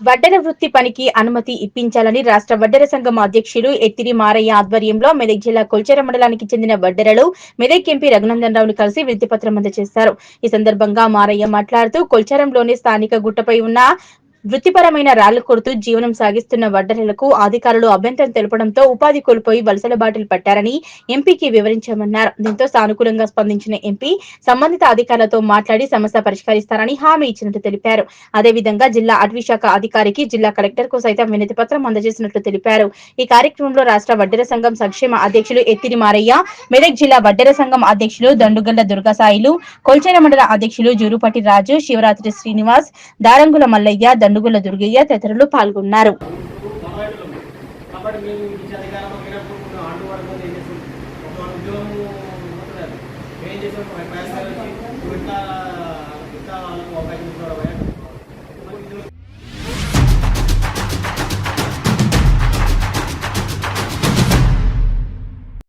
వడ్డెర వృత్తి పనికి అనుమతి ఇప్పించాలని రాష్ట్ర వడ్డెర సంఘం అధ్యక్షులు ఎత్తిరి మారయ్య ఆధ్వర్యంలో మెదక్ జిల్లా కొల్చెర మండలానికి చెందిన వడ్డెరలు మెదక్ ఎంపీ రఘునందన్ రావును కలిసి వినతి పత్రం అందజేశారు. ఈ సందర్భంగా మారయ్య మాట్లాడుతూ కొల్చరంలోని స్థానిక గుట్టపై ఉన్న వృత్తిపరమైన రాళ్ళు కొడుతూ జీవనం సాగిస్తున్న వడ్డెరలకు అధికారులు అభ్యంతరం తెలపడంతో ఉపాధి కోల్పోయి వలసల బాటలు పట్టారని ఎంపీకి వివరించామన్నారు. దీంతో సానుకూలంగా స్పందించిన ఎంపీ సంబంధిత అధికారులతో మాట్లాడి సమస్య పరిష్కరిస్తారని హామీ ఇచ్చినట్టు తెలిపారు. అదేవిధంగా జిల్లా అటవీ శాఖ అధికారికి జిల్లా కలెక్టర్కు సైతం వినతి పత్రం అందజేసినట్లు తెలిపారు. ఈ కార్యక్రమంలో రాష్ట్ర వడ్డెర సంఘం సంక్షేమ అధ్యక్షులు ఎత్తిరి మారయ్య మెదక్ జిల్లా వడ్డెర సంఘం అధ్యక్షులు దండుగల్ల దుర్గాసాయిలు కొల్చేర మండల అధ్యక్షులు జూరుపటి రాజు శివరాత్రి శ్రీనివాస్ దారంగుల మల్లయ్య దండు దండుగుల దుర్గయ్య తదితరులు పాల్గొన్నారు. ఏం